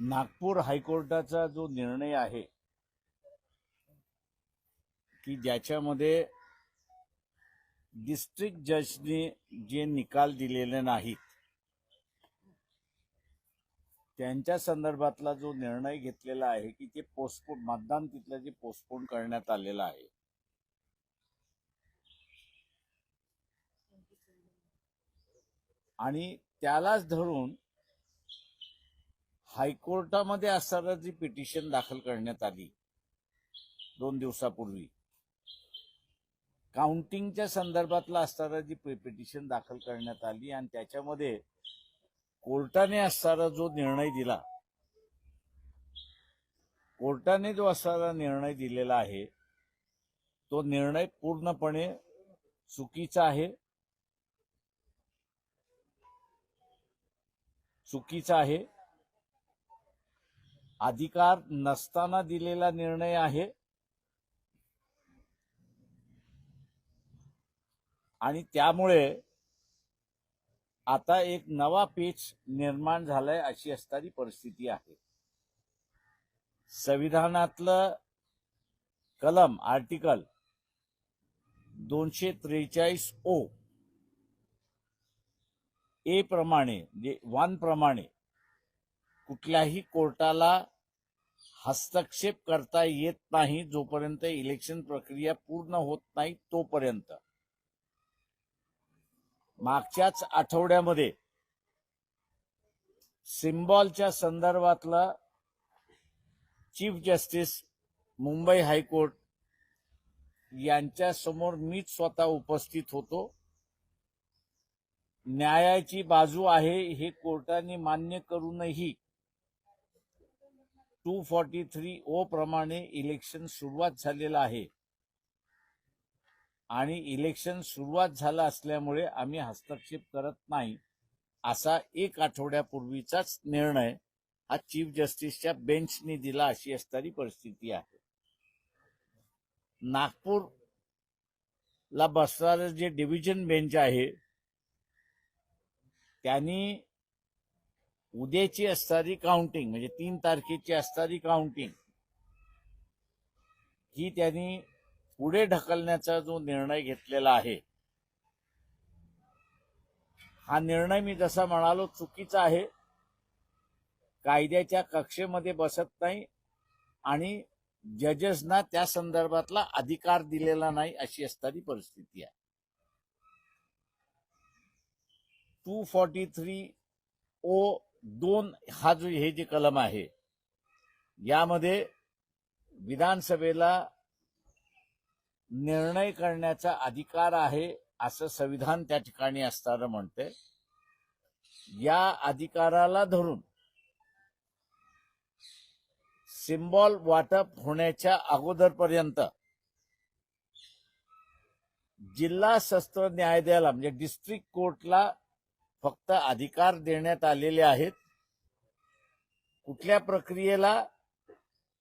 नागपूर हायकोर्टाचा जो निर्णय आहे की ज्याच्यामध्ये डिस्ट्रिक्ट जजने जे निकाल दिलेले नाहीत त्यांच्या संदर्भातला जो निर्णय घेतलेला आहे की ते पोस्टपोन मतदान तिथलं जे पोस्टपोन करण्यात आलेलं आहे. आणि त्यालाच धरून हायकोर्टामध्ये असताना जी पिटिशन दाखल करण्यात आली दोन दिवसापूर्वी काउंटिंगच्या संदर्भातला असताना जी पिटिशन दाखल करण्यात आली आणि त्याच्यामध्ये कोर्टाने असताना जो निर्णय दिला कोर्टाने जो असणारा निर्णय दिलेला आहे तो निर्णय पूर्णपणे चुकीचा आहे. चुकीचा आहे. अधिकार नसताना दिलेला निर्णय आहे. आणि त्यामुळे आता एक नवा पेच निर्माण झालाय अशी असणारी परिस्थिती आहे. संविधानातलं कलम आर्टिकल दोनशे त्रेचाळीस ओ ए प्रमाणे म्हणजे वन प्रमाणे कुठल्याही कोर्टाला हस्तक्षेप करता येत नाही जोपर्यंत इलेक्शन प्रक्रिया पूर्ण होत नाही तोपर्यंत. मागच्याच आठवड्यामध्ये सिम्बॉलच्या संदर्भातला चीफ जस्टिस मुंबई हायकोर्ट यांच्या समोर मीच स्वतः उपस्थित होतो. न्यायाची बाजू आहे हे कोर्टाने मान्य करूनही टू फॉर्टी थ्री ओ प्रमाणे इलेक्शन सुरुवात झालेलं आहे. आणि इलेक्शन सुरुवात झालं असल्यामुळे आम्ही हस्तक्षेप करत नाही असा एक आठवड्यापूर्वीचाच निर्णय हा चीफ जस्टिसच्या बेंचने दिला अशी असणारी परिस्थिती आहे. नागपूरला बसणारं जे डिव्हिजन बेंच आहे त्यांनी उद्याची असणारी काउंटिंग म्हणजे तीन तारखेची असणारी काउंटिंग ही त्यांनी पुढे ढकलण्याचा जो निर्णय घेतलेला आहे हा निर्णय मी जसा म्हणालो चुकीचा आहे. कायद्याच्या कक्षेमध्ये बसत नाही आणि जजेसना त्या संदर्भातला अधिकार दिलेला नाही अशी असणारी परिस्थिती आहे. टू फॉर्टी थ्री ओ दोन हा जो हे जे कलम आहे यामध्ये विधानसभेला निर्णय करण्याचा अधिकार आहे असं संविधान त्या ठिकाणी असताना म्हणते या अधिकाराला धरून सिम्बॉल वाटप होण्याच्या अगोदरपर्यंत जिल्हा सत्र न्यायालयाला म्हणजे डिस्ट्रिक्ट कोर्टला फक्त अधिकार देण्यात आलेले आहेत. कुठल्या प्रक्रियेला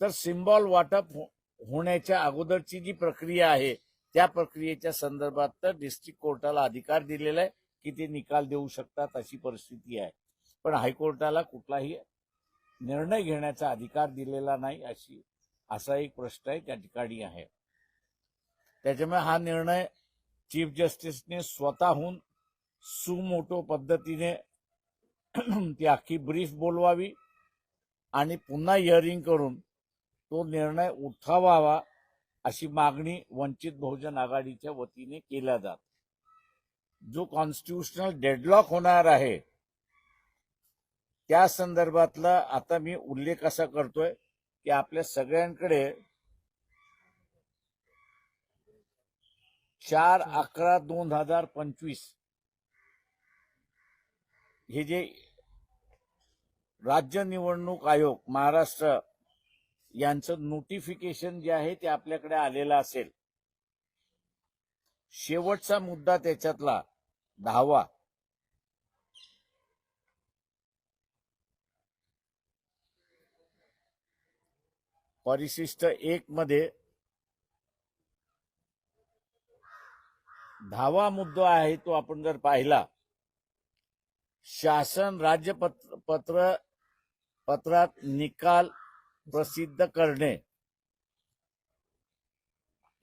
तर सिम्बॉल वाटप हो-, होण्याच्या अगोदरची जी प्रक्रिया आहे त्या प्रक्रियेच्या संदर्भात तर डिस्ट्रिक्ट कोर्टाला अधिकार दिलेला आहे की ते निकाल देऊ शकतात अशी परिस्थिती आहे. पण हायकोर्टाला कुठलाही निर्णय घेण्याचा अधिकार दिलेला नाही अशी असा एक प्रश्न आहे त्या ठिकाणी आहे. त्याच्यामुळे हा निर्णय चीफ जस्टिसने स्वतःहून सुमोटो पद्धतीने ती अख्खी ब्रीफ बोलवावी आणि पुन्हा हिअरिंग करून तो निर्णय उठावावा अशी मागणी वंचित बहुजन आघाडीच्या वतीने केल्या जात. जो कॉन्स्टिट्युशनल डेडलॉक होणार आहे त्या संदर्भातला आता मी उल्लेख असा करतोय की आपल्या सगळ्यांकडे चार अकरा दोन हजार पंचवीस हे जे राज्य निवडणूक आयोग महाराष्ट्र यांचं नोटिफिकेशन जे आहे ते आपल्याकडे आलेलं असेल. शेवटचा मुद्दा त्याच्यातला दहावा. परिशिष्ट एक मध्ये दहावा मुद्दा आहे तो आपण जर पाहिला शासन राज्यपत्र पत्र पत्रात निकाल प्रसिद्ध करणे.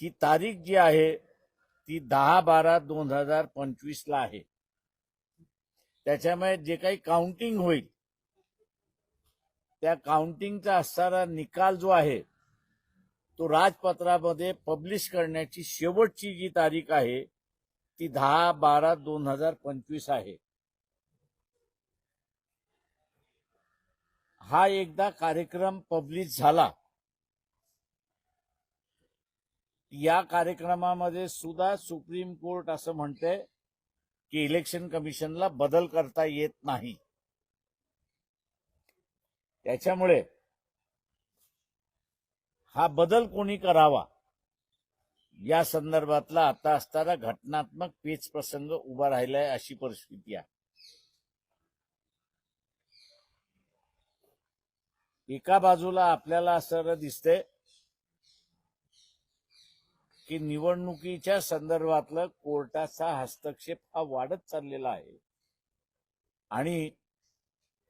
ही तारीख जी आहे ती दहा बारा दोन हजार पंचवीस ला आहे. त्याच्यामुळे जे काही काउंटिंग होईल त्या काउंटिंगचा असणारा निकाल जो आहे तो राजपत्रामध्ये पब्लिश करण्याची शेवटची जी तारीख आहे ती दहा बारा दोन हजार पंचवीस आहे. हा एकदा कार्यक्रम पब्लिश झाला. या कार्यक्रमामध्ये सुद्धा सुप्रीम कोर्ट असं म्हणते की इलेक्शन कमिशनला बदल करता येत नाही. त्याच्यामुळे हा बदल कोणी करावा? या संदर्भातला आता असताना घटनात्मक पेच प्रसंग उभा राहिलाय अशी परिस्थिती आहे. एका बाजूला आपल्याला असं दिसतंय की निवडणुकीच्या संदर्भातलं कोर्टाचा हस्तक्षेप हा वाढत चाललेला आहे. आणि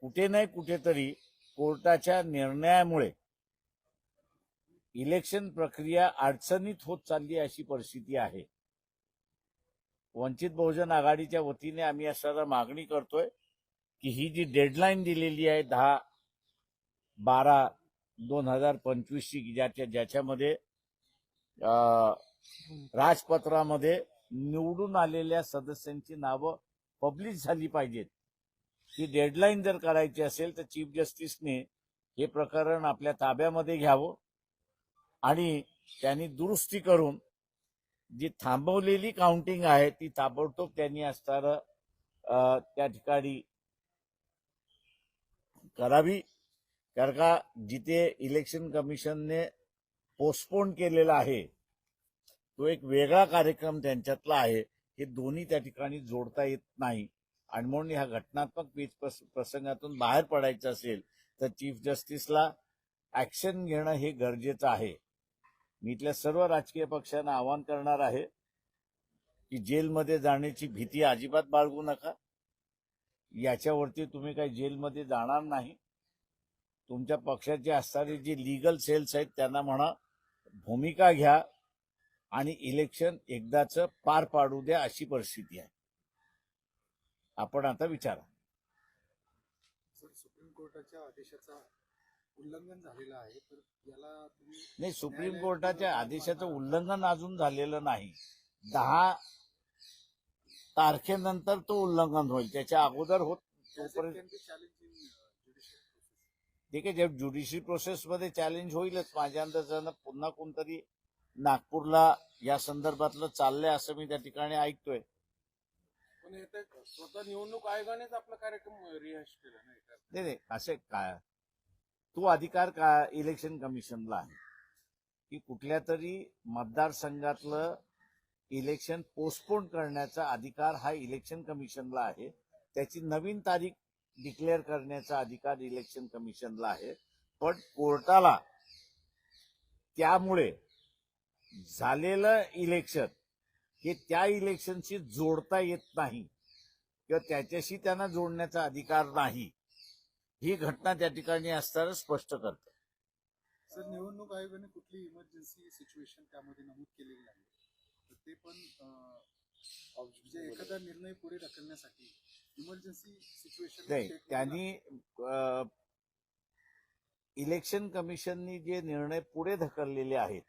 कुठे नाही कुठेतरी कोर्टाच्या निर्णयामुळे इलेक्शन प्रक्रिया अडचणीत होत चालली अशी परिस्थिती आहे. वंचित बहुजन आघाडीच्या वतीने आम्ही असं मागणी करतोय की ही जी डेडलाईन दिलेली आहे दहा बारा दोन हजार पंचवीसची ज्याच्या ज्याच्यामध्ये अं, राजपत्रामध्ये निवडून आलेल्या सदस्यांची नावं पब्लिश झाली पाहिजेत. ही डेडलाईन जर करायची असेल तर चीफ जस्टिसने हे प्रकरण आपल्या ताब्यामध्ये घ्यावं आणि त्यांनी दुरुस्ती करून जी थांबवलेली काउंटिंग आहे ती ताबडतोब त्यांनी असणार अं, त्या ठिकाणी करावी. कारण का जिथे इलेक्शन कमिशनने पोस्टपोन केलेला आहे तो एक वेगळा कार्यक्रम त्यांच्यातला आहे. हे दोन्ही त्या ठिकाणी जोडता येत नाही. आणि म्हणून ह्या घटनात्मक पीच प्रस- प्रसंगातून बाहेर पडायचं असेल तर चीफ जस्टिसला ऍक्शन घेणं हे गरजेचं आहे. मी इथल्या सर्व राजकीय पक्षांना आवाहन करणार आहे की जेलमध्ये जाण्याची भीती अजिबात बाळगू नका. याच्यावरती तुम्ही काही जेलमध्ये जाणार नाही. तुमच्या पक्षाचे असणारे जे लिगल सेल्स आहेत त्यांना म्हणा भूमिका घ्या आणि इलेक्शन एकदाच पार पाडू द्या अशी परिस्थिती आहे. आपण आता विचारा. सुप्रीम कोर्टाच्या आदेशाचा उल्लंघन झालेलं आहे तर याला नाही सुप्रीम कोर्टाच्या आदेशाचं उल्लंघन अजून झालेलं नाही. दहा तारखेनंतर तो उल्लंघन होईल. त्याच्या अगोदर होत तोपर्यंत ठीक आहे जे ज्युडिशरी प्रोसेसमध्ये चॅलेंज होईलच माझ्या अंदाजानं पुन्हा कोणतरी नागपूरला या संदर्भातलं चाललंय असं मी त्या ठिकाणी ऐकतोय. स्वतः निवडणूक आयोगानेच आपला कार्यक्रम रिहाश केला? नाही नाही असे काय? तो अधिकार का इलेक्शन कमिशनला आहे? की कुठल्या तरी मतदारसंघातलं इलेक्शन पोस्टपोन करण्याचा अधिकार हा इलेक्शन कमिशनला आहे. त्याची नवीन तारीख डिक्लेअर करण्याचा अधिकार इलेक्शन कमिशनला आहे. पण कोर्टाला त्यामुळे झालेलं इलेक्शन हे त्या इलेक्शनशी जोडता येत नाही किंवा त्याच्याशी त्यांना जोडण्याचा अधिकार नाही. ही घटना त्या ठिकाणी असताना स्पष्ट करते. सर निवडणूक आयोगाने कुठली इमर्जन्सी सिच्युएशन त्यामध्ये नमूद केलेली नाही. तर ते पण म्हणजे एखादा निर्णय पुढे ढकलण्यासाठी नाही त्यांनी इलेक्शन कमिशननी जे निर्णय पुढे ढकललेले आहेत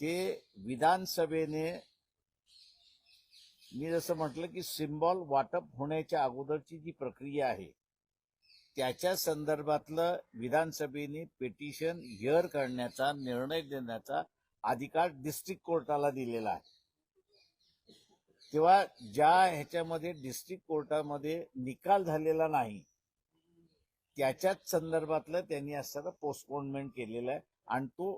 ते विधानसभेने मी जसं म्हटलं की सिम्बॉल वाटप होण्याच्या अगोदरची जी प्रक्रिया आहे त्याच्या संदर्भातलं विधानसभेने पिटिशन हिअर करण्याचा निर्णय देण्याचा अधिकार डिस्ट्रिक्ट कोर्टाला दिलेला आहे. किंवा ज्या ह्याच्यामध्ये डिस्ट्रिक्ट कोर्टामध्ये निकाल झालेला नाही त्याच्याच संदर्भातलं त्यांनी असताना पोस्टपोनमेंट केलेलं आहे. आणि तो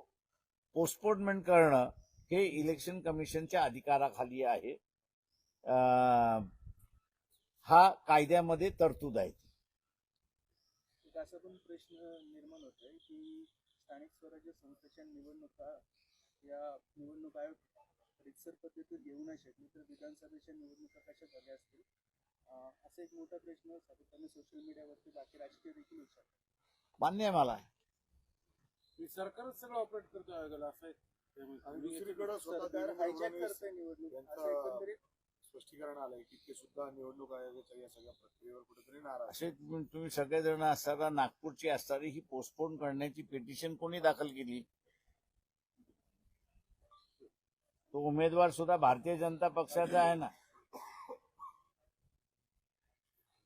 पोस्टपोनमेंट करणं हे इलेक्शन कमिशनच्या अधिकाराखाली आहे. हा कायद्यामध्ये तरतूद आहे. त्याचा असा पण प्रश्न निर्माण होतोय की स्थानिक स्वराज्य संस्थेच्या निवडणुका या निवडणूक आयोग रितसर पद्धतीत घेऊ नाही शकले तर विधानसभेच्या निवडणुका कशा झाल्या असतील? असा एक मोठा प्रश्न सातत्याने सोशल मीडियावरती बाकी राजकीय देखील विचारतात मान्य आहे मला. हे सरकारच सगळं ऑपरेट करतो आयोगाला असं दुसरीकडे निवडणूक. स्पष्टीकरण आलंय की ते सुद्धा निवडणूक आयोगाच्या या सगळ्या प्रक्रियेवर कुठेतरी नाराज. असे तुम्ही तुम्ही सगळेजण असताना नागपूरची असणारी ही पोस्टपोन करण्याची पिटिशन कोणी दाखल केली? तो उमेदवार सुद्धा भारतीय जनता पक्षाचा आहे ना.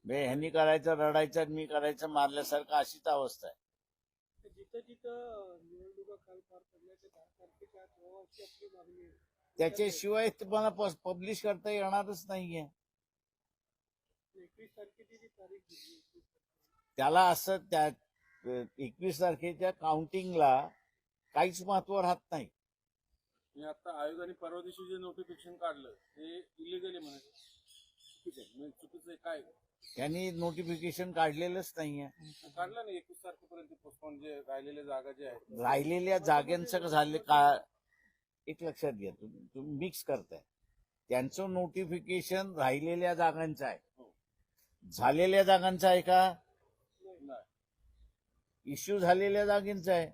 बे ह्यांनी करायचं रडायचं मी करायचं मारल्यासारखं अशीच अवस्था आहे. आहे. त्याच्याशिवाय तुम्हाला पब्लिश करता येणारच नाहीये. त्याला असं त्या एकवीस तारखेच्या काउंटिंगला काहीच महत्त्व राहत नाही. आणि आता आयोगाने परवा दिवशी जे नोटिफिकेशन काढलं ते इलिगल म्हणायचं चुकीचं आहे म्हणजे चुकीचं आहे काय त्यांनी नोटिफिकेशन काढलेलंच नाहीये. काढलं ना एकवीस तारखेपर्यंत पोस्टपोन जे राहिलेल्या जागा जे आहेत. राहिलेल्या जागांचं झाले का एक लक्षात घ्या तुम्ही तुम्ही मिक्स करताय. त्यांचं नोटिफिकेशन राहिलेल्या जागांचं आहे. झालेल्या जागांचं आहे का? नाही. इश्यू झालेल्या जागेंचं आहे.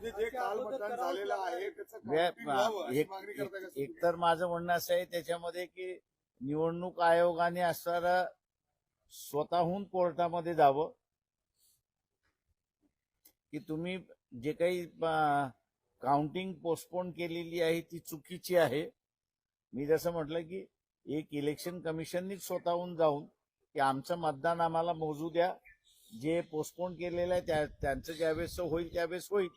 म्हणजे जे दहाच्या काल अगोदर मतदान करावंच झालेलं लागणार आहे त्याचं वे- counting व्हावं अशी एक मागणी करताय का एक- तुम्ही? एक तर माझं म्हणणं असं आहे त्याच्यामध्ये की निवडणूक आयोगाने असणारं स्वतःहून कोर्टामध्ये जावं. की तुम्ही जे काही काउंटिंग पोस्टपोन केलेली आहे ती चुकीची आहे. मी जसं म्हटलं की एक इलेक्शन कमिशननीच स्वतःहून जाऊन की आमचं मतदान आम्हाला मोजू द्या. जे पोस्टपोन केलेलं आहे त्या- त्यांचं ज्यावेळेस होईल त्यावेळेस होईल.